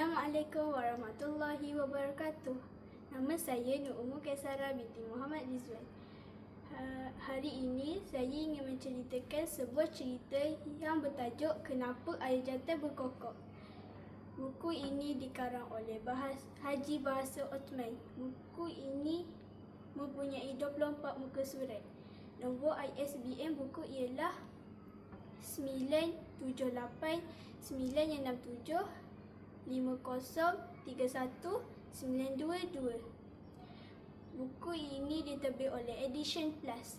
Assalamualaikum warahmatullahi wabarakatuh. Nama saya Nur Umur Kaisara binti Muhammad Rizwan. Ha, hari ini saya ingin menceritakan sebuah cerita yang bertajuk Kenapa Air Jantan Berkokok. Buku ini dikarang oleh Bahas, Haji Bahasa Ottoman. Buku ini mempunyai 24 muka surat. Nombor ISBN buku ialah 978 967 5031922. Buku ini diterbit oleh Edition Plus.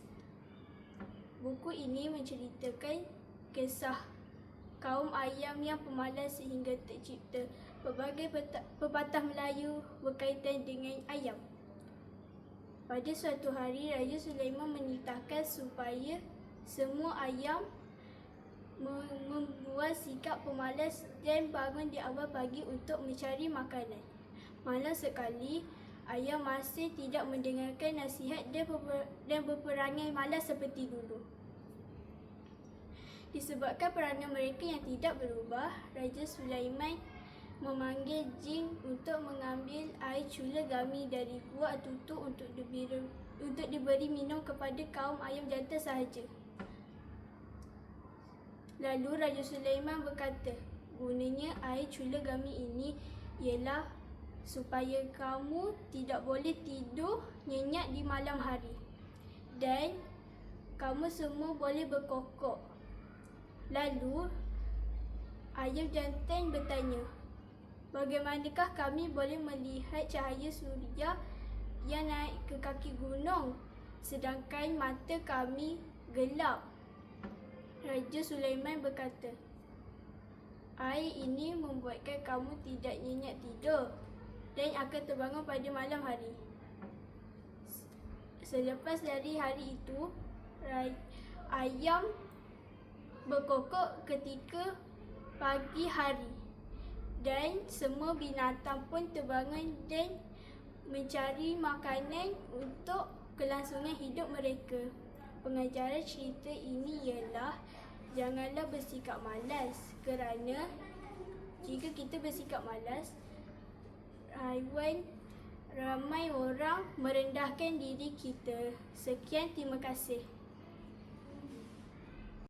Buku ini menceritakan kisah kaum ayam yang pemalas sehingga tercipta pelbagai pepatah Melayu berkaitan dengan ayam. Pada suatu hari, Raja Sulaiman menitahkan supaya semua ayam membuat sikap pemalas dan bangun di awal pagi untuk mencari makanan. Malam sekali, ayam masih tidak mendengarkan nasihat dan, berper- dan berperangai malas seperti dulu. Disebabkan perangai mereka yang tidak berubah, Raja Sulaiman memanggil jin untuk mengambil air cula gami dari gua tutu untuk diberi, untuk diberi minum kepada kaum ayam jantan sahaja. Lalu Raja Sulaiman berkata, gunanya air cula gami ini ialah supaya kamu tidak boleh tidur nyenyak di malam hari. Dan kamu semua boleh berkokok. Lalu ayam jantan bertanya, bagaimanakah kami boleh melihat cahaya suria yang naik ke kaki gunung sedangkan mata kami gelap? Raja Sulaiman berkata, Air ini membuatkan kamu tidak nyenyak tidur dan akan terbangun pada malam hari. Selepas dari hari itu, ayam berkokok ketika pagi hari dan semua binatang pun terbangun dan mencari makanan untuk kelangsungan hidup mereka. Pengajaran cerita ini ialah janganlah bersikap malas kerana jika kita bersikap malas haiwan ramai orang merendahkan diri kita. Sekian terima kasih.